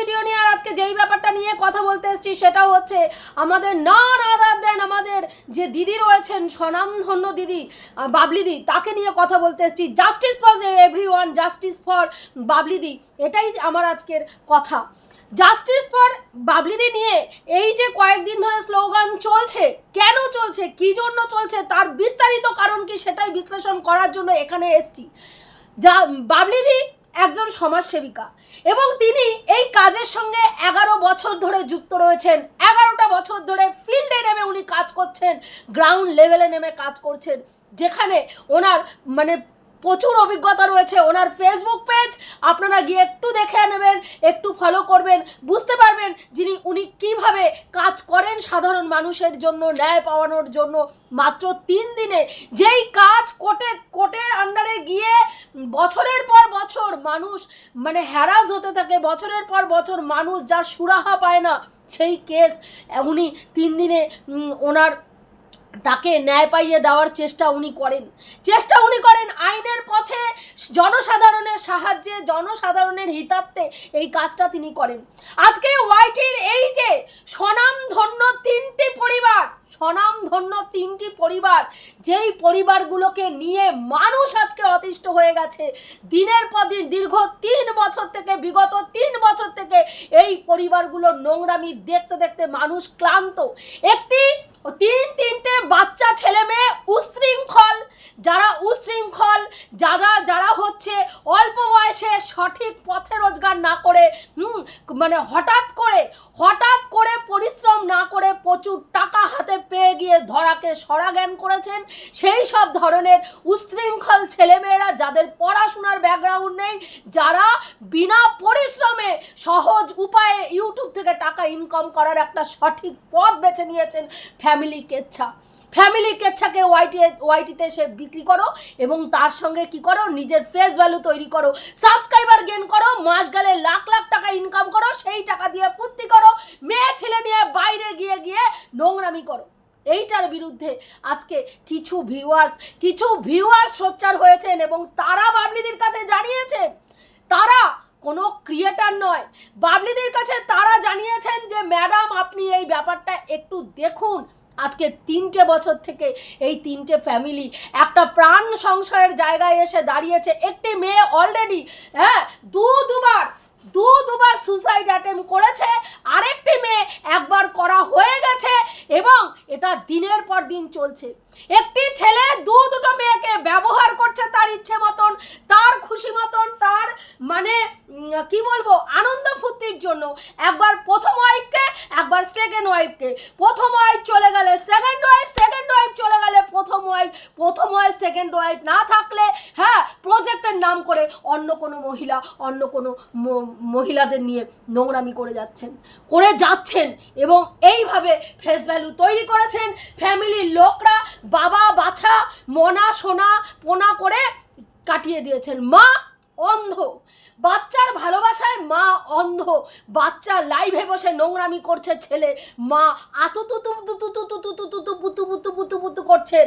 Video নিয়ে আর আজকে যেই ব্যাপারটা নিয়ে কথা বলতে এসেছি সেটা হচ্ছে আমাদের নন আদার দেন আমাদের যে দিদি রয়েছেন স্বনামধন্য দিদি আহ, বাবলি দি তাকে নিয়ে কথা বলতে এসেছি। Justice for everyone justice for Babli দি। এটাই আমার আজকের কথা। জাস্টিস ফর বাবলিদি নিয়ে এই যে কয়েকদিন ধরে স্লোগান চলছে কেন চলছে কি জন্য চলছে তার বিস্তারিত কারণ কি সেটাই বিশ্লেষণ করার জন্য এখানে এসছি। যা বাবলিদি একজন সমাজসেবিকা। এবং তিনি এই কাজের সঙ্গে এগারো বছর ধরে যুক্ত রয়েছেন। এগারোটা বছর ধরে ফিল্ডে নেমে উনি কাজ করছেন, গ্রাউন্ড লেভেলে নেমে কাজ করছেন, যেখানে ওনার মানে প্রচুর অভিজ্ঞতা রয়েছে ওনার ফেসবুক পেজ আপনারা গিয়ে একটু দেখে নেবেন, একটু ফলো করবেন, বুঝতে পারবেন যিনি, উনি কীভাবে কাজ করেন সাধারণ মানুষের জন্য, ন্যায় পাওয়ানোর জন্য। মাত্র তিন দিনে যেই কাজ কোর্টে কোর্টের আন্ডারে গিয়ে বছরের পর বছর মানুষ মানে হ্যারাস হতে থাকে, বছরের পর বছর মানুষ যার সুরাহা পায় না, সেই কেস উনি তিন দিনে ওনার তাকে ন্যায় পাইয়ে দেওয়ার চেষ্টা উনি করেন। চেষ্টা উনি করেন আইনের পথে জনসাধারণের সাহায্যে, জনসাধারণের হিতার্থে এই কাজটা তিনি করেন। আজকে ওয়াইটির এই যে স্বনামধন্য তিনটি পরিবার স্বনামধন্য তিনটি পরিবার, যেই পরিবারগুলোকে নিয়ে মানুষ আজকে অতিষ্ঠ হয়ে গেছে। দিনের পর দিন, দীর্ঘ তিন বছর থেকে, বিগত তিন বছর থেকে এই পরিবারগুলোর নোংরামি দেখতে দেখতে মানুষ ক্লান্ত। একটি তিন তিনটে বাচ্চা, ছেলে মেয়ে উশৃঙ্খল, যারা উশৃঙ্খল, যারা যারা হচ্ছে অল্প বয়সে সঠিক পথে রোজগার না করে মানে হঠাৎ করে হঠাৎ করে পরিশ্রম না করে প্রচুর টাকা হাতে পেয়ে গিয়ে ধরাকে সরা জ্ঞান করেছেন। সেই সব ধরনের উশৃঙ্খল ছেলেমেয়েরা যাদের পড়াশোনার ব্যাকগ্রাউন্ড নেই, যারা বিনা পরিশ্রমে সহজ উপায়ে ইউটিউব থেকে টাকা ইনকাম করার একটা সঠিক পথ বেছে নিয়েছেন ফ্যামিলি কেচ্ছা। ফ্যামিলি কেচ্ছাকে ওয়াইটি ওয়াইটিতে সে বিক্রি করো এবং তার সঙ্গে কি করো? নিজের ফেস ভ্যালু তৈরি করো। সাবস্ক্রাইবার গেন করো, মাস গেলে লাখ লাখ টাকা ইনকাম করো, সেই টাকা দিয়ে ফুর্তি করো, মেয়ে ছেলে নিয়ে বাইরে গিয়ে গিয়ে নোংরামি করো। এইটার বিরুদ্ধে আজকে কিছু ভিউয়ার্স কিছু ভিউয়ার্স সোচ্চার হয়েছেন এবং তারা বাবলিদের কাছে জানিয়েছেন। তারা কোনো ক্রিয়েটার নয়। বাবলিদের কাছে তারা জানিয়েছেন যে ম্যাডাম আপনি এই ব্যাপারটা একটু দেখুন। আজকে তিনটে বছর থেকে এই তিনটে ফ্যামিলি একটা প্রাণ সংশয়ের জায়গায় এসে দাঁড়িয়েছে। একটি মেয়ে অলরেডি হ্যাঁ দু দুবার দু দুবার সুসাইড অ্যাটেম্প করেছে। আরেকটি মেয়ে একবার করা হয়ে গেছে এবং এটা দিনের পর দিন চলছে। একটি ছেলে দু দুটো মেয়েকে ব্যবহার করছে তার ইচ্ছে মতন, তার খুশি মতন, তার মানে কি বলব, আনন্দ ফুর্তির জন্য। একবার প্রথম ওয়াইফকে একবার সেকেন্ড ওয়াইফকে প্রথম ওয়াইফ চলে গেলে সেকেন্ড ওয়াইফ সেকেন্ড ওয়াইফ চলে গেলে প্রথম ওয়াইফ প্রথম ওয়াইফ সেকেন্ড ওয়াইফ না থাকলে হ্যাঁ প্রজেক্টের নাম করে অন্য কোনো মহিলা, অন্য কোনো মহিলাদের নিয়ে নোংরামি করে যাচ্ছেন করে যাচ্ছেন এবং এইভাবে ফেস ভ্যালু তৈরি করেছেন ফ্যামিলির লোকরা বাবা বাছা মনা সোনা পোনা করে কাটিয়ে দিয়েছেন মা অন্ধ বাচ্চার ভালোবাসায় মা অন্ধ বাচ্চা লাইভে বসে নোংরামি করছে ছেলে মা আতু তুতু তুতু তুতু তুতু তুতু পুতু পুতু পুতু পুতু করছেন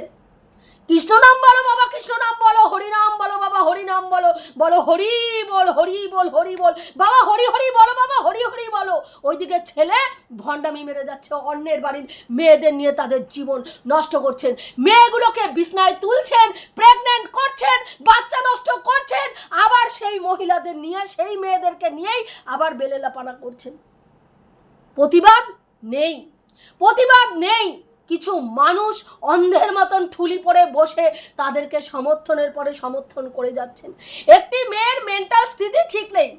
কৃষ্ণ নাম বলো বাবা, কৃষ্ণ নাম বলো, হরি নাম বলো বাবা, হরি নাম বলো বলো হরি বল হরি বল হরি বল। বাবা, হরি হরি বলো বাবা, হরি হরি বলো। ওইদিকে ছেলে ভণ্ডামি মেরে যাচ্ছে, অন্যের বাড়ির মেয়েদের নিয়ে তাদের জীবন নষ্ট করছেন। মেয়েগুলোকে বিছনায় তুলছেন প্রেগনেন্ট করছেন, বাচ্চা নষ্ট করছেন, আবার সেই মহিলাদের নিয়ে, সেই মেয়েদেরকে নিয়েই আবার বেলেলাপানা করছেন। প্রতিবাদ নেই প্রতিবাদ নেই। কিছু মানুষ অন্ধের মতন ঠুলি পরে বসে তাদেরকে সমর্থনের পরে সমর্থন করে যাচ্ছেন। একটি মেয়ের মেন্টাল স্থিতি ঠিক নেই।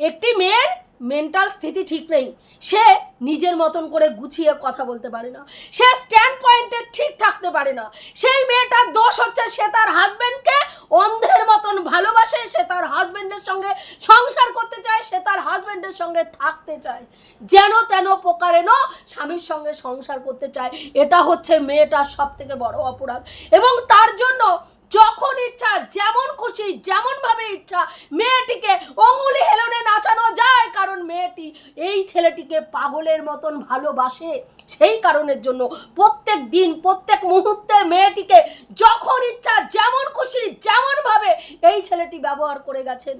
একটি মেয়ের মেন্টাল স্থিতি ঠিক নেই। সে নিজের মতন করে গুছিয়ে কথা বলতে পারে না। সে স্ট্যান্ড পয়েন্টে ঠিক থাকতে পারে না। সেই মেয়েটার দোষ হচ্ছে সে তার হাজবেন্ডকে অন্ধের মতন ভালোবাসে, সে তার হাজবেন্ডের সঙ্গে সংসার করতে চায়, সে তার হাজবেন্ডের সঙ্গে থাকতে চায়। যেন তেন প্রকারেণ স্বামীর সঙ্গে সংসার করতে চায়। এটা হচ্ছে মেয়েটার সব থেকে বড় অপরাধ। এবং তার জন্য যখন ইচ্ছা, যেমন খুশি যেমন ভাবে ইচ্ছা, মেয়েটিকে অঙ্গুলি হেলনে নাচানো যায়। কারণ মেয়েটি এই ছেলেটিকে পাগলের মতন ভালোবাসে, সেই কারণের জন্য প্রত্যেক দিন, প্রত্যেক মুহূর্তে মেয়েটিকে যখন ইচ্ছা, যেমন খুশি যেমন ভাবে এই ছেলেটি ব্যবহার করে গেছেন।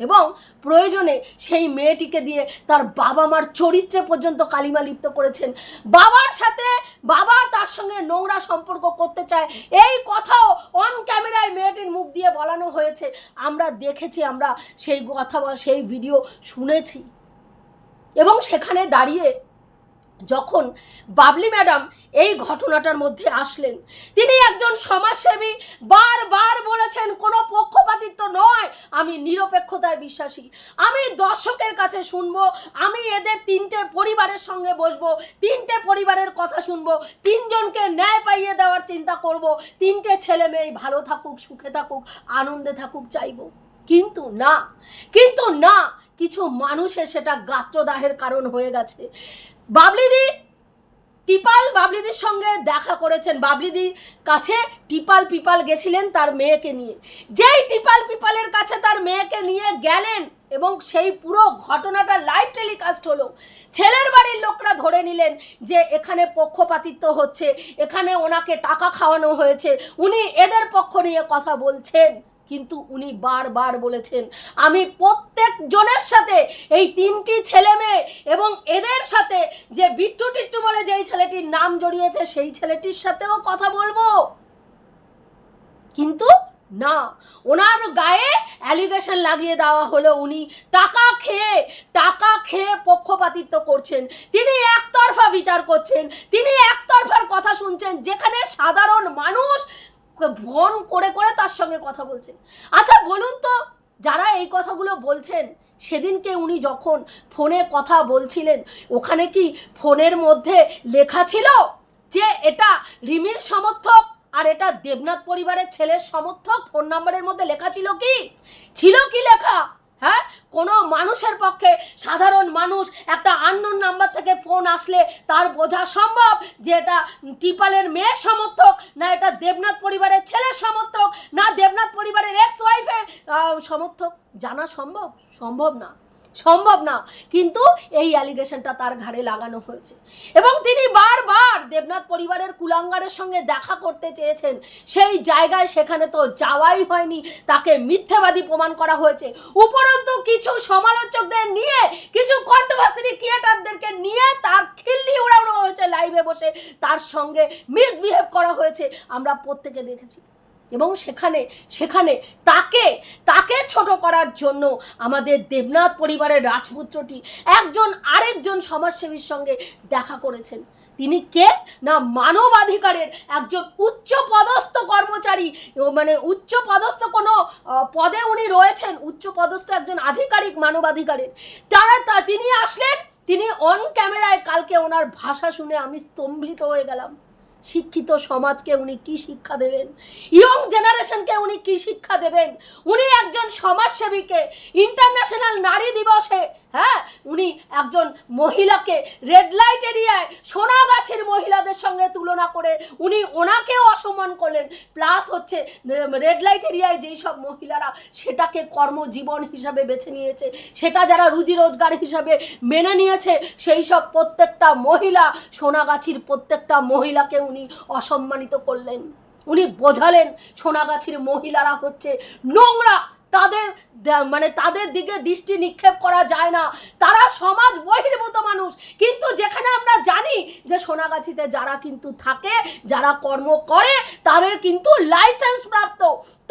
এবং প্রয়োজনে সেই মেয়েটিকে দিয়ে তার বাবা মার চরিত্রে পর্যন্ত কালিমা লিপ্ত করেছেন। বাবার সাথে বাবা তার সঙ্গে নোংরা সম্পর্ক করতে চায়, এই কথাও অন ক্যামেরায় মেয়েটির মুখ দিয়ে বলানো হয়েছে। আমরা দেখেছি, আমরা সেই কথা বা সেই ভিডিও শুনেছি। এবং সেখানে দাঁড়িয়ে যখন বাবলি ম্যাডাম এই ঘটনাটার মধ্যে আসলেন, তিনি একজন সমাজসেবী, বারবার বলেছেন, কোনো পক্ষপাতিত্ব নয়। আমি নিরপেক্ষতায় বিশ্বাসী। আমি দর্শকের কাছে শুনব, আমি এদের তিনটে পরিবারের সঙ্গে বসবো, তিনটে পরিবারের কথা শুনব, তিনজনকে ন্যায় পাইয়ে দেওয়ার চিন্তা করব, তিনটে ছেলে মেয়ে ভালো থাকুক, সুখে থাকুক, আনন্দে থাকুক, চাইব। কিন্তু না কিন্তু না কিছু মানুষের সেটা গাত্রদাহের কারণ হয়ে গেছে। বাবলিদি টিপাল বাবলিদির সঙ্গে দেখা করেছেন। বাবলিদির কাছে টিপাল পিপাল গেছিলেন তার মেয়েকে নিয়ে। যেই টিপাল পিপালের কাছে তার মেয়েকে নিয়ে গেলেন এবং সেই পুরো ঘটনাটা লাইভ টেলিকাস্ট হলো, ছেলের বাড়ির লোকরা ধরে নিলেন যে এখানে পক্ষপাতিত্ব হচ্ছে, এখানে ওনাকে টাকা খাওয়ানো হয়েছে, উনি এদের পক্ষ নিয়ে কথা বলছেন। কিন্তু উনি বারবার বলেছেন, আমি প্রত্যেক জনের সাথে এই তিনটি ছেলে মেয়ে এবং এদের সাথে যে বিট্টু টিট্টু বলে যেই ছেলেটির নাম জড়িয়েছে, সেই ছেলেটির সাথেও কথা বলব। কিন্তু না, ওনার গায়ে অ্যালিগেশন লাগিয়ে দেওয়া হলো উনি। টাকা খেয়ে টাকা খেয়ে পক্ষপাতিত্ব করছেন। তিনি একতরফা বিচার করছেন, তিনি একতরফার কথা শুনছেন, যেখানে সাধারণ মানুষ ফোন করে করে তার সঙ্গে কথা বলছেন। আচ্ছা বলুন তো, যারা এই কথাগুলো বলছেন, সেদিনকে উনি যখন ফোনে কথা বলছিলেন, ওখানে কি ফোনের মধ্যে লেখা ছিল যে এটা রিমির সমর্থক আর এটা দেবনাথ পরিবারের ছেলের সমর্থক? ফোন নাম্বারের মধ্যে লেখা ছিল কি? ছিল কি লেখা? মানুষের পক্ষে সাধারণ মানুষ একটা আননোন নাম্বার থেকে ফোন আসলে তার বোঝা সম্ভব যে এটা টিপালের মেয়ের সমর্থক না এটা দেবনাথ পরিবারের ছেলের সমর্থক না দেবনাথ পরিবারের এক্স ওয়াইফের সমর্থক জানা সম্ভব? সম্ভব না। সম্ভব না। কিন্তু এই অ্যালিগেশনটা তার ঘাড়ে লাগানো হয়েছে। এবং তিনি বারবার দেবনাথ পরিবারের কুলাঙ্গারের সঙ্গে দেখা করতে চেয়েছেন। সেই জায়গায় সেখানে তো যাওয়াই হয়নি। তাকে মিথ্যাবাদী প্রমাণ করা হয়েছে। উপরন্তু কিছু সমালোচকদের নিয়ে, কিছু কন্ট্রোভার্সি ক্রিয়েটারদেরকে নিয়ে তার খিল্লি উড়ানো হয়েছে লাইভে বসে। তার সঙ্গে মিসবিহেভ করা হয়েছে। আমরা প্রত্যেকে দেখেছি। এবং সেখানে সেখানে তাকে তাকে ছোট করার জন্য আমাদের দেবনাথ পরিবারের রাজপুত্রটি একজন আরেকজন সমাজসেবীর সঙ্গে দেখা করেছেন। তিনি কে? না, মানবাধিকারের একজন উচ্চ পদস্থ কর্মচারী। মানে উচ্চ পদস্থ কোনো পদে উনি রয়েছেন। উচ্চ পদস্থ একজন আধিকারিক মানবাধিকারের। তারা তা, তিনি আসলেন, তিনি অন ক্যামেরায় কালকে ওনার ভাষা শুনে আমি স্তম্ভিত হয়ে গেলাম। শিক্ষিত সমাজকে উনি কি শিক্ষা দেবেন? ইয়ং জেনারেশনকে উনি কি শিক্ষা দেবেন? উনি একজন সমাজসেবীকে ইন্টারন্যাশনাল নারী দিবসে হ্যাঁ? উনি একজন মহিলাকে রেড লাইট এরিয়ায় সোনাগাছির মহিলাদের সঙ্গে তুলনা করে উনি ওনাকেও অসম্মান করলেন। প্লাস হচ্ছে রেড লাইট এরিয়ায় যেই সব মহিলারা সেটাকে কর্মজীবন হিসাবে বেছে নিয়েছে, সেটা যারা রুজি রোজগার হিসাবে মেনে নিয়েছে, সেই সব প্রত্যেকটা মহিলা সোনাগাছির প্রত্যেকটা মহিলাকে উনি অসম্মানিত করলেন। উনি বোঝালেন সোনাগাছির মহিলারা হচ্ছে নোংরা। তাদের মানে তাদের দিকে দৃষ্টি নিক্ষেপ করা যায় না। তারা সমাজ বহির্ভূত মানুষ। কিন্তু যেখানে আমরা জানি যে সোনাগাছিতে যারা কিন্তু থাকে, যারা কর্ম করে, তাদের কিন্তু লাইসেন্স প্রাপ্ত।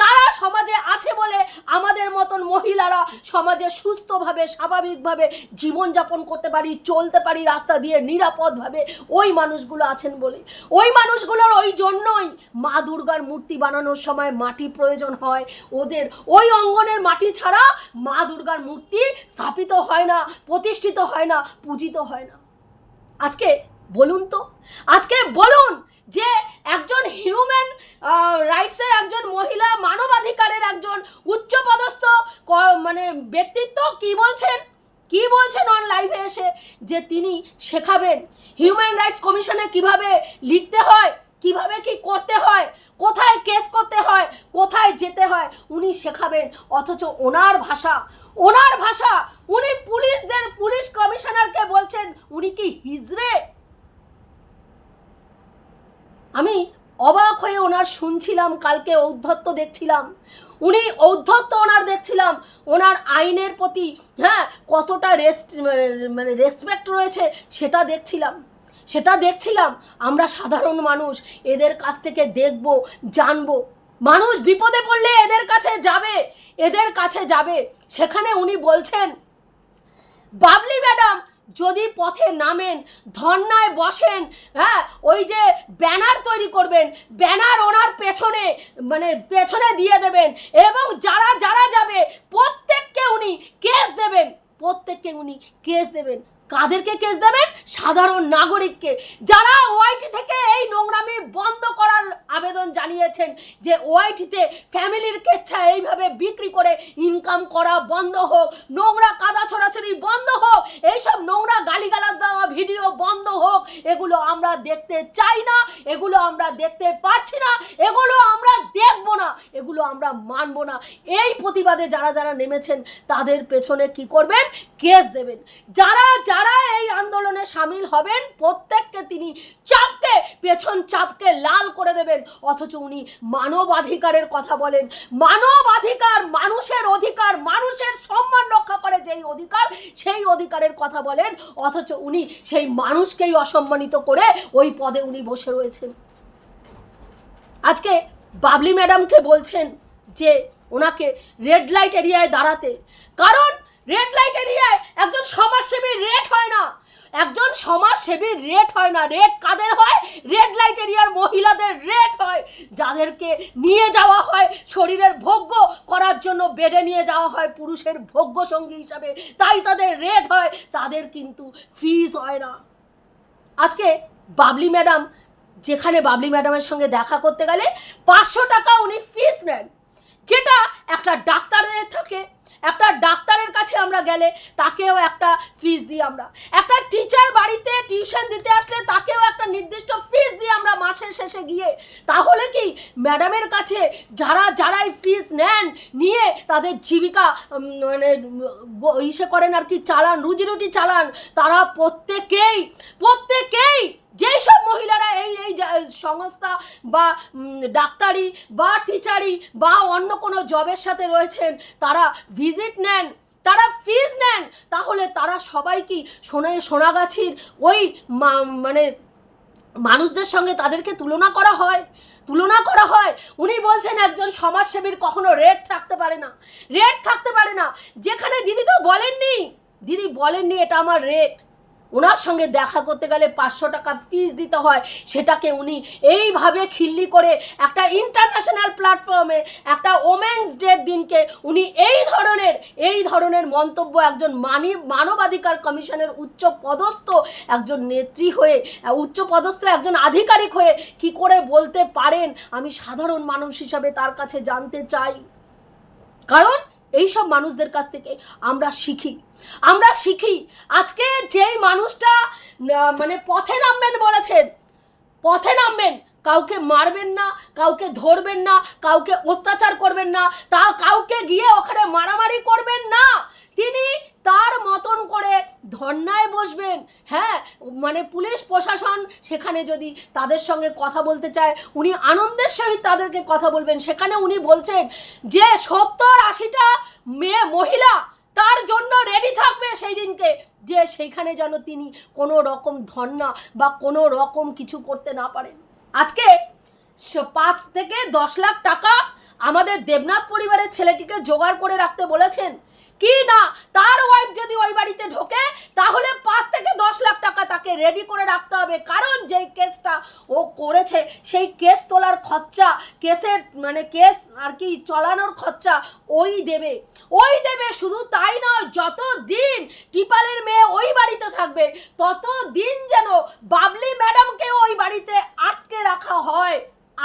তারা সমাজে আছে বলে আমাদের মতন মহিলারা সমাজে সুস্থভাবে, স্বাভাবিকভাবে জীবনযাপন করতে পারি, চলতে পারি, রাস্তা দিয়ে নিরাপদভাবে ওই মানুষগুলো আছেন বলে। ওই মানুষগুলোর ওই জন্যই মা দুর্গার মূর্তি বানানোর সময় মাটি প্রয়োজন হয়। ওদের ওই অঙ্গনের মাটি ছাড়া মা দুর্গার মূর্তি স্থাপিত হয় না, প্রতিষ্ঠিত হয় না, পূজিত হয় না। আজকে বলুন তো, আজকে বলুন যে একজন হিউম্যান রাইটসের একজন মহিলা মানবাধিকারের একজন উচ্চপদস্থ মানে ব্যক্তিত্ব কি বলছেন? কি বলছেন অন লাইভে এসে যে তিনি শেখাবেন? হিউম্যান রাইটস কমিশনে কীভাবে লিখতে হয়? কীভাবে কি করতে হয়? কোথায় কেস করতে হয়? কোথায় যেতে হয়? উনি শেখাবেন। অথচ ওনার ভাষা ওনার ভাষা, উনি পুলিশদের, পুলিশ কমিশনারকে বলছেন, উনি কি হিজড়ে? আমি অবাক হয়ে ওনার শুনছিলাম, কালকে ঔদ্ধত্য দেখছিলাম। উনি ঔদ্ধত্য ওনার দেখছিলাম। ওনার আইনের প্রতি হ্যাঁ কতটা রেস্ট মানে রেসপেক্ট রয়েছে, সেটা দেখছিলাম। সেটা দেখছিলাম। আমরা সাধারণ মানুষ, এদের কাছ থেকে দেখব, জানব। মানুষ বিপদে পড়লে এদের কাছে যাবে, এদের কাছে যাবে। সেখানে উনি বলছেন, বাবলি ম্যাডাম, যদি পথে নামেন, ধর্নায় বসেন হ্যাঁ ওই যে ব্যানার তৈরি করবেন, ব্যানার ওনার পেছনে মানে পেছনে দিয়ে দেবেন এবং যারা যারা যাবে, প্রত্যেককে উনি কেস দেবেন, প্রত্যেককে উনি কেস দেবেন। কাদেরকে কেস দেবেন? সাধারণ নাগরিককে। যারা ওআইটি থেকে এই নোংরামি বন্ধ করার আবেদন জানিয়েছেন যে ওআইটিতে ফ্যামিলির কেচ্ছা এইভাবে বিক্রি করে ইনকাম করা বন্ধ হোক, নোংরা কাদা ছড়াছড়ি বন্ধ হোক, এইসব নোংরা গালিগালাজ দেওয়া ভিডিও বন্ধ হোক, এগুলো আমরা দেখতে চাই না, এগুলো আমরা দেখতে পারছি না, এগুলো আমরা দেখব না, এগুলো আমরা মানব না। এই প্রতিবাদে যারা যারা নেমেছেন, তাদের পেছনে কি করবেন? কেস দেবেন। যারা যারা এই আন্দোলনে সামিল হবেন, প্রত্যেককে তিনি চাপকে, পেছন চাপকে লাল করে দেবেন। অথচ উনি মানবাধিকারের কথা বলেন। মানবাধিকার মানুষের অধিকার, মানুষের সম্মান রক্ষা করে যেই অধিকার, সেই অধিকারের কথা বলেন। অথচ উনি সেই মানুষকেই অসম্মানিত করে ওই পদে উনি বসে রয়েছেন। আজকে বাবলি ম্যাডামকে বলছেন যে ওনাকে রেড লাইট এরিয়ায় দাঁড়াতে। কারণ রেড লাইট এরিয়ায় একজন সমাজসেবীর রেট হয় না। একজন সমাজসেবীর রেট হয় না। রেট কাদের হয়? রেড লাইট এরিয়ার মহিলাদের রেট হয়। যাদেরকে নিয়ে যাওয়া হয় শরীরের ভোগ্য করার জন্য বেডে নিয়ে যাওয়া হয় পুরুষের ভোগ্য সঙ্গী হিসাবে, তাই তাদের রেট হয়। তাদের কিন্তু ফিস হয় না। আজকে বাবলি ম্যাডাম যেখানে বাবলি ম্যাডামের সঙ্গে দেখা করতে গেলে পাঁচশো টাকা উনি ফিস নেন। যেটা একটা ডাক্তারের থাকে। একটা ডাক্তারের কাছে আমরা গেলে তাকেও একটা ফিস দিই আমরা। একটা টিচার বাড়িতে টিউশন দিতে আসলে তাকেও একটা নির্দিষ্ট ফিস দিই আমরা মাসের শেষে গিয়ে। তাহলে কি ম্যাডামের কাছে যারা, যারাই ফিস নেন, নিয়ে তাদের জীবিকা মানে ইসে করেন আর কি চালান, রুজি রুটি চালান, তারা প্রত্যেকেই প্রত্যেকেই যেই সব মহিলারা এই এই সংস্থা বা ডাক্তারি বা টিচারি বা অন্য কোনো জবের সাথে রয়েছেন, তারা ভিজিট নেন, তারা ফিজ নেন, তাহলে তারা সবাই কি সোনা, সোনাগাছির ওই মানে মানুষদের সঙ্গে তাদেরকে তুলনা করা হয়? তুলনা করা হয়? উনি বলছেন একজন সমাজসেবীর কখনো রেট থাকতে পারে না। রেট থাকতে পারে না। যেখানে দিদি তো বলেননি। দিদি বলেননি এটা আমার রেট ওনার সঙ্গে দেখা করতে গেলে পাঁচশো টাকা ফিস দিতে হয়। সেটাকে উনি এইভাবে খিল্লি করে একটা ইন্টারন্যাশনাল প্ল্যাটফর্মে একটা ওমেন্স ডের দিনকে উনি এই ধরনের এই ধরনের মন্তব্য একজন মানি, মানবাধিকার কমিশনের উচ্চ পদস্থ একজন নেত্রী হয়ে, উচ্চ পদস্থ একজন আধিকারিক হয়ে কি করে বলতে পারেন? আমি সাধারণ মানুষ হিসাবে তার কাছে জানতে চাই। কারণ এই সব মানুষদের কাছ থেকে আমরা শিখি। আমরা শিখি। আজকে যেই মানুষটা মানে পথে নামবেন বলেছেন, পথে নামবেন কাউকে মারবেন না, কাউকে ধরবেন না, কাউকে অত্যাচার করবেন না, তা কাউকে গিয়ে ওখানে মারামারি করবেন না। তিনি তার মতন করে ধর্নায় বসবেন। হ্যাঁ মানে পুলিশ প্রশাসন সেখানে যদি তাদের সঙ্গে কথা বলতে চায়, উনি আনন্দের সহিত তাদেরকে কথা বলবেন। সেখানে উনি বলছেন যে, সত্তর আশিটা মেয়ে মহিলা তার জন্য রেডি থাকবে সেই দিনকে যে, সেইখানে যেন তিনি কোনো রকম ধর্না বা কোনো রকম কিছু করতে না পারেন। আজকে পাঁচ থেকে দশ লাখ টাকা আমাদের দেবনাথ পরিবারের ছেলেটিকে জোগাড় করে রাখতে বলেছেন। কি না? তার ওয়াইফ যদি ওই বাড়িতে ঢোকে, তাহলে পাঁচ থেকে দশ লাখ টাকা তাকে রেডি করে রাখতে হবে। কারণ যেই কেসটা ও করেছে, সেই কেস তোলার খরচা, কেসের মানে কেস আর কি চলানোর খরচা ওই দেবে। ওই দেবে শুধু তাই নয় যত দিন টিপালের মেয়ে ওই বাড়িতে থাকবে তত দিন যেন বাবলি ম্যাডামকে ওই বাড়িতে আটকে রাখা হয়।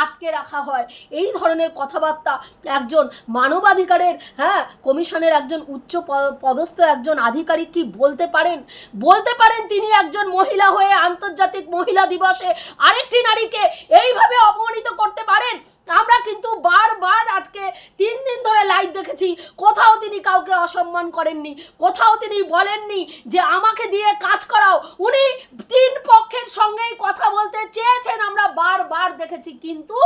আটকে রাখা হয়। এই ধরনের কথাবার্তা একজন মানবাধিকারের হ্যাঁ কমিশনের একজন উচ্চ পদস্থ একজন আধিকারিক কি বলতে পারেন? বলতে পারেন তিনি একজন মহিলা হয়ে আন্তর্জাতিক মহিলা দিবসে আরেকটি নারীকে এইভাবে অপমানিত করতে পারেন? আমরা কিন্তু বারবার আজকে তিন দিন ধরে লাইভ দেখেছি, কোথাও তিনি কাউকে অসম্মান করেননি, কোথাও তিনি বলেননি যে আমাকে দিয়ে কাজ করাও। উনি তিন পক্ষের সঙ্গেই কথা বলতে চেয়েছেন, আমরা বারবার দেখেছি, কিন্তু কিন্তু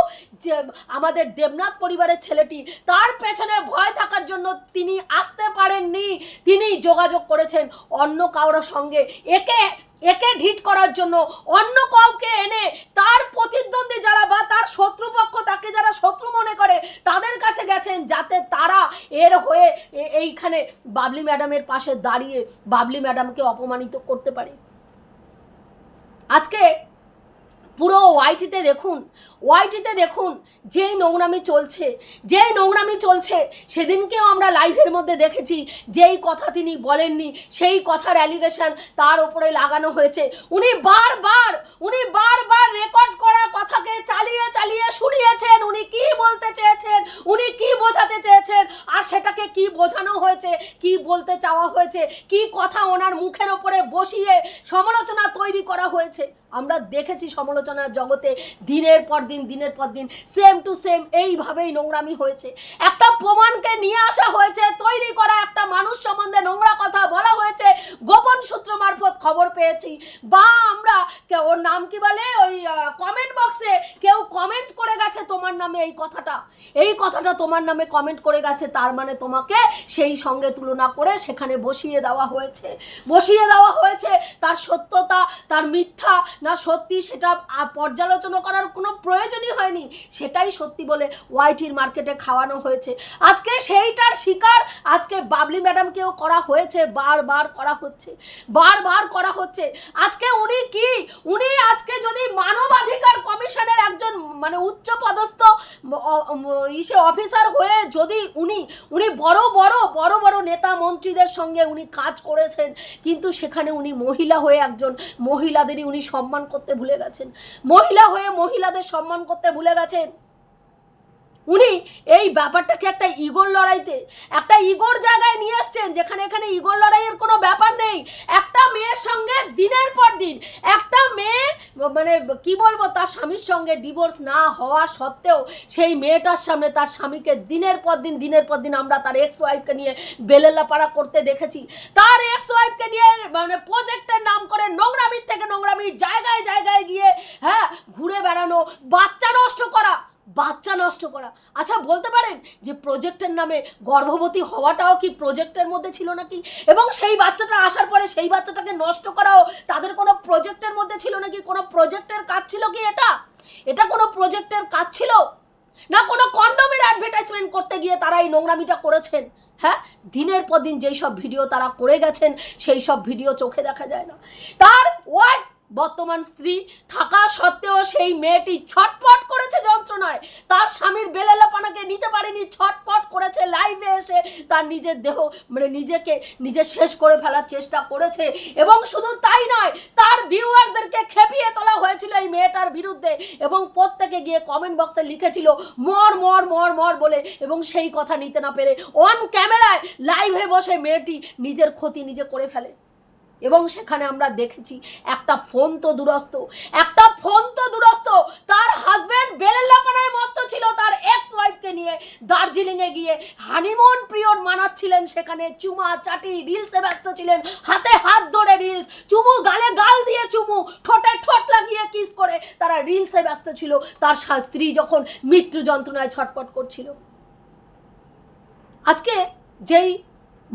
যে আমাদের দেবনাথ পরিবারের ছেলেটি, তার পেছনে ভয় থাকার জন্য তিনি আসতে পারেননি। তিনি যোগাযোগ করেছেন অন্য কারোর সঙ্গে। একে একে ঢিট করার জন্য অন্য কাউকে এনে তার প্রতিদ্বন্দ্বী যারা বা তার শত্রুপক্ষ তাকে যারা শত্রু মনে করে, তাদের কাছে গেছেন যাতে তারা এর হয়ে এইখানে বাবলি ম্যাডামের পাশে দাঁড়িয়ে বাবলি ম্যাডামকে অপমানিত করতে পারে। আজকে পুরো ওয়াইটিতে দেখুন ওয়াইটিতে দেখুন, যেই নোংরামি চলছে, যেই নোংরামি চলছে, সেদিনকেও আমরা লাইভের মধ্যে দেখেছি, যেই কথা তিনি বলেননি, সেই কথার অ্যালিগেশন তার ওপরে লাগানো হয়েছে। উনি বারবার উনি বারবার রেকর্ড করার কথাকে চালিয়ে চালিয়ে শুনিয়েছেন, উনি কি বলতে চেয়েছেন, উনি কি বোঝাতে চেয়েছেন, আর সেটাকে কি বোঝানো হয়েছে, কি বলতে চাওয়া হয়েছে, কি কথা ওনার মুখের ওপরে বসিয়ে সমালোচনা তৈরি করা হয়েছে। আমরা দেখেছি সমালোচনার জগতে দিনের পর দিন, দিনের পর দিন সেম টু সেম এইভাবেই নোংরামি হয়েছে। একটা প্রমাণকে নিয়ে আসা হয়েছে, তৈরি করা একটা মানুষ সম্বন্ধে নোংরা কথা বলা হয়েছে, গোপন সূত্র মারফত খবর পেয়েছি। বা আমরা ওর নাম কি বলে? ওই কমেন্ট বক্সে কেউ কমেন্ট করে গেছে তোমার নামে এই কথাটা। এই কথাটা তোমার নামে কমেন্ট করে গেছে, তার মানে তোমাকে সেই সঙ্গে তুলনা করে সেখানে বসিয়ে দেওয়া হয়েছে। বসিয়ে দেওয়া হয়েছে, তার সত্যতা, তার মিথ্যা না সত্যি সেটা পর্যালোচনা করার কোনো প্রয়োজনই হয়নি। সেটাই সত্যি বলে ওয়াইটির মার্কেটে খাওয়ানো হয়েছে। আজকে সেইটার শিকার আজকে বাবলি ম্যাডামকেও করা হয়েছে, বারবার করা হচ্ছে, বারবার করা হচ্ছে। আজকে উনি কি? উনি আজকে যদি মানবাধিকার কমিশনের একজন মানে উচ্চ পদস্থ ইসে অফিসার হয়ে যদি উনি উনি বড় বড় বড় বড় নেতা মন্ত্রীদের সঙ্গে উনি কাজ করেছেন, কিন্তু সেখানে উনি মহিলা হয়ে একজন, মহিলাদেরই উনি সম্মান করতে ভুলে গেছেন। মহিলা হয়ে মহিলাদের সম্মান করতে ভুলে গেছেন। উনি এই ব্যাপারটাকে একটা ইগোর লড়াইতে, একটা ইগোর জায়গায় নিয়ে এসছেন যেখানে এখানে ইগোর লড়াইয়ের কোনো ব্যাপার নেই। একটা মেয়ের সঙ্গে দিনের পর দিন, একটা মেয়ে মানে কি বলব, তার স্বামীর সঙ্গে ডিভোর্স না হওয়া সত্ত্বেও সেই মেয়েটার সামনে তার স্বামীকে দিনের পর দিন, দিনের পর দিন আমরা তার এক্স ওয়াইফকে নিয়ে বেলেলাপাড়া করতে দেখেছি। তার এক্স ওয়াইফকে নিয়ে মানে প্রজেক্টের নাম করে নোংরামির থেকে নোংরামি জায়গায় জায়গায় গিয়ে হ্যাঁ ঘুরে বেড়ানো, বাচ্চা নষ্ট করা। বাচ্চা নষ্ট করা। আচ্ছা বলতে পারেন যে প্রজেক্টের নামে গর্ভবতী হওয়াটাও কি প্রজেক্টের মধ্যে ছিল নাকি? এবং সেই বাচ্চাটা আসার পরে সেই বাচ্চাটাকে নষ্ট করাও তাদের কোনো প্রজেক্টের মধ্যে ছিল নাকি? কোনো প্রজেক্টের কাজ ছিল কি এটা? এটা কোনো প্রজেক্টের কাজ ছিল? না, কোনো কন্ডোমের অ্যাডভার্টাইজমেন্ট করতে গিয়ে তারা এই নোংরামিটা করেছেন? হ্যাঁ? দিনের পর দিন যেই সব ভিডিও তারা করে গেছেন, সেই সব ভিডিও চোখে দেখা যায় না। তার ওয়াইফ বর্তমান স্ত্রী থাকা সত্ত্বেও সেই মেয়েটি ছটপট করেছে যন্ত্রণায়। তার স্বামীর বেলেলাপানাকে নিতে পারেনি ছটপট করেছে লাইভে এসে। তার নিজের দেহ মানে নিজেকে, নিজে শেষ করে ফেলার চেষ্টা করেছে। এবং শুধু তাই নয়, তার ভিউয়ার্সদেরকে খেপিয়ে তোলা হয়েছিল এই মেয়েটার বিরুদ্ধে। এবং প্রত্যেকে গিয়ে কমেন্ট বক্সে লিখেছিল, মর মর মর মর বলে। এবং সেই কথা নিতে না পেরে অন ক্যামেরায় লাইভে বসে মেয়েটি নিজের ক্ষতি নিজে করে ফেলে। এবং সেখানে আমরা দেখেছি একটা ফোন তো দূরস্থ একটা ফোন তো দূরস্থ তার হাজবেন্ড বেলেল্লাপানায় মত্ত ছিল, তার এক্স ওয়াইফকে নিয়ে দার্জিলিংয়ে গিয়ে হানিমুন পিরিয়ড মানাচ্ছিলেন সেখানে। চুমা চাটি রিলসে ব্যস্ত ছিলেন, হাতে হাত ধরে রিলস চুমু গালে গাল দিয়ে চুমু, ঠোঁটে ঠোঁট লাগিয়ে কিস করে। তারা রিলসে ব্যস্ত ছিল, তার স্ত্রী যখন মৃত্যু যন্ত্রণায় ছটপট করছিল। আজকে যেই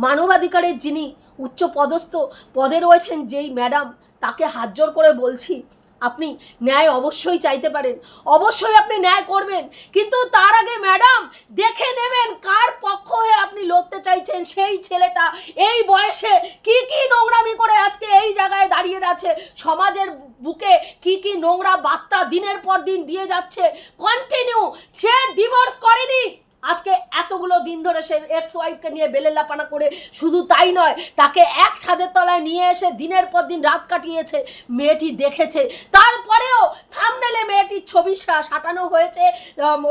মানবাধিকারের যিনি উচ্চ পদস্থ পদে রয়েছেন, যেই ম্যাডাম তাকে হাত জোর করে বলছি, আপনি ন্যায় অবশ্যই চাইতে পারেন। অবশ্যই আপনি ন্যায় করবেন, কিন্তু তার আগে ম্যাডাম দেখে নেবেন কার পক্ষ হয়ে আপনি লড়তে চাইছেন সেই ছেলেটা, এই বয়সে কি কি নোংরামি করে আজকে এই জায়গায় দাঁড়িয়ে আছে, সমাজের বুকে কি কি নোংরা বার্তা দিনের পর দিন দিয়ে যাচ্ছে কন্টিনিউ সে ডিভোর্স করেনি। আজকে এতগুলো দিন ধরে সে এক্স ওয়াইফকে নিয়ে বেলেলাপানা করে শুধু তাই নয়, তাকে এক ছাদের তলায় নিয়ে এসে দিনের পর দিন রাত কাটিয়েছে, মেয়েটি দেখেছে। তারপরেও থামনেলে মেয়েটির ছবি সাঁটানো হয়েছে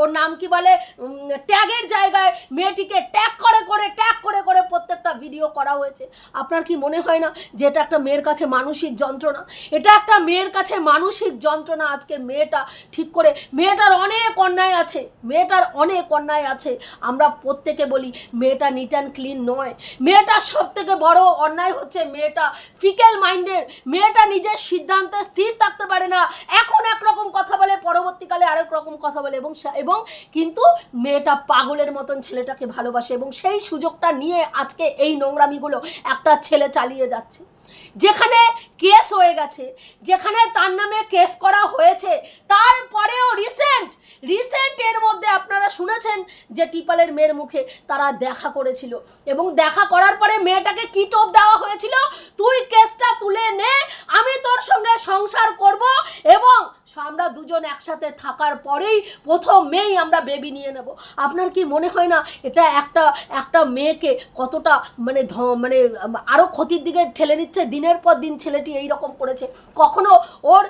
ওর নাম কি বলে? ট্যাগের জায়গায় মেয়েটিকে ট্যাগ করে করে ট্যাগ করে করে প্রত্যেকটা ভিডিও করা হয়েছে। আপনার কি মনে হয় না যে এটা একটা মেয়ের কাছে মানসিক যন্ত্রণা? এটা একটা মেয়ের কাছে মানসিক যন্ত্রণা আজকে মেয়েটা ঠিক করে মেয়েটার অনেক অন্যায় আছে, মেয়েটার অনেক অন্যায় আছে আছে। আমরা প্রত্যেকে বলি, মেয়েটা নিট অ্যান্ড ক্লিন নয়। মেয়েটা সব থেকে বড় অন্যায় হচ্ছে মেয়েটা ফিকেল মাইন্ডের মেয়েটা নিজের সিদ্ধান্তে স্থির থাকতে পারে না। এখন একরকম কথা বলে, পরবর্তীকালে আরেক রকম কথা বলে এবং এবং কিন্তু মেয়েটা পাগলের মতন ছেলেটাকে ভালোবাসে এবং সেই সুযোগটা নিয়ে আজকে এই নোংরামিগুলো একটা ছেলে চালিয়ে যাচ্ছে। যেখানে কেস হয়ে গেছে, যেখানে তার নামে কেস করা হয়েছে, তারপরেও রিসেন্ট রিসেন্ট এর মধ্যে আপনারা শুনেছেন যে টিপালের মেয়ের মুখে তারা দেখা করেছিল। এবং দেখা করার পরে মেয়েটাকে কি টোপ দেওয়া হয়েছিল? তুই কেসটা তুলে নে, আমি তোর সঙ্গে সংসার করব এবং আমরা দুজন একসাথে থাকার পরেই প্রথম মেয়েই আমরা বেবি নিয়ে নেব। আপনার কি মনে হয় না এটা একটা একটা মেয়েকে কতটা মানে মানে আরও ক্ষতির দিকে ঠেলে নিচ্ছে? দিনের পর দিন ছেলেটি এই রকম করেছে। কখনো ওর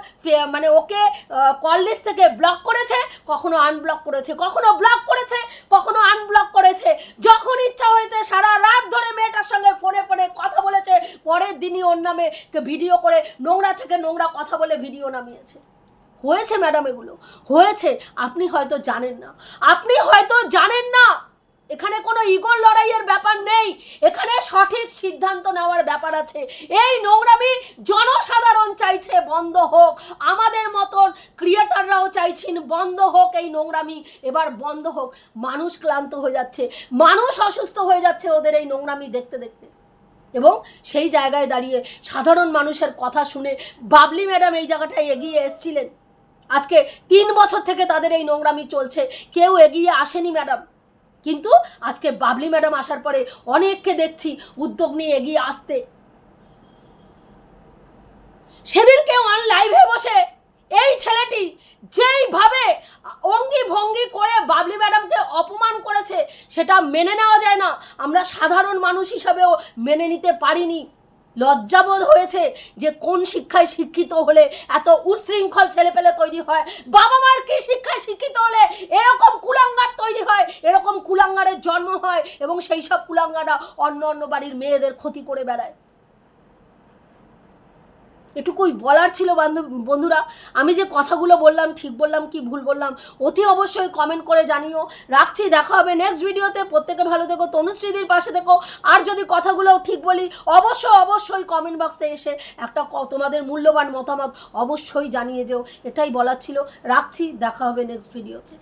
মানে ওকে কল লিস্ট থেকে ব্লক করেছে, কখনো আনব্লক করেছে, কখনো ব্লক করেছে, কখনো আনব্লক করেছে। যখন ইচ্ছা হয়েছে, সারা রাত ধরে মেয়েটার সঙ্গে ফোনে ফোনে কথা বলেছে। পরের দিনই ওর নামে ভিডিও করে নোংরা থেকে নোংরা কথা বলে ভিডিও নামিয়েছে। হয়েছে, ম্যাডাম, এগুলো। হয়েছে, আপনি হয়তো জানেন না। আপনি হয়তো জানেন না, এখানে কোনো ইগোর লড়াইয়ের ব্যাপার নেই। এখানে সঠিক সিদ্ধান্ত নেওয়ার ব্যাপার আছে। এই নোংরামি জনসাধারণ চাইছে বন্ধ হোক। আমাদের মতন ক্রিয়েটাররাও চাইছেন বন্ধ হোক এই নোংরামি। এবার বন্ধ হোক। মানুষ ক্লান্ত হয়ে যাচ্ছে। মানুষ অসুস্থ হয়ে যাচ্ছে ওদের এই নোংরামি দেখতে দেখতে। এবং সেই জায়গায় দাঁড়িয়ে সাধারণ মানুষের কথা শুনে বাবলি ম্যাডাম এই জায়গাটায় এগিয়ে এসছিলেন। আজকে তিন বছর থেকে তাদের এই নোংরামি চলছে। কেউ এগিয়ে আসেনি, ম্যাডাম। কিন্তু আজকে বাবলি ম্যাডাম আসার পরে অনেককে দেখছি উদ্যোগ নিয়ে এগিয়ে আসতে। সেদিনকে অন লাইভে বসে এই ছেলেটি যেইভাবে অঙ্গি ভঙ্গি করে বাবলি ম্যাডামকে অপমান করেছে, সেটা মেনে নেওয়া যায় না। আমরা সাধারণ মানুষ হিসাবেও মেনে নিতে পারিনি। লজ্জাবোধ হয়েছে যে কোন শিক্ষায় শিক্ষিত হলে এত উশৃঙ্খল ছেলেপেলে তৈরি হয়? বাবা মার কি শিক্ষায় শিক্ষিত হলে এরকম কুলাঙ্গার তৈরি হয়? এরকম কুলাঙ্গারের জন্ম হয় এবং সেই সব কুলাঙ্গারা অন্য অন্য বাড়ির মেয়েদের ক্ষতি করে বেড়ায়। এটুকুই বলার ছিল বান্ধব, বন্ধুরা। আমি যে কথাগুলো বললাম, ঠিক বললাম কি ভুল বললাম, অতি অবশ্যই কমেন্ট করে জানিও। রাখছি, দেখা হবে নেক্সট ভিডিওতে প্রত্যেকে ভালো থেকো, তনুশ্রীদির পাশে থেকো। আর যদি কথাগুলো ঠিক বলি, অবশ্যই অবশ্যই কমেন্ট বক্সে এসে একটা তোমাদের মূল্যবান মতামত অবশ্যই জানিয়ে যেও। এটাই বলার ছিল। রাখছি, দেখা হবে নেক্সট ভিডিওতে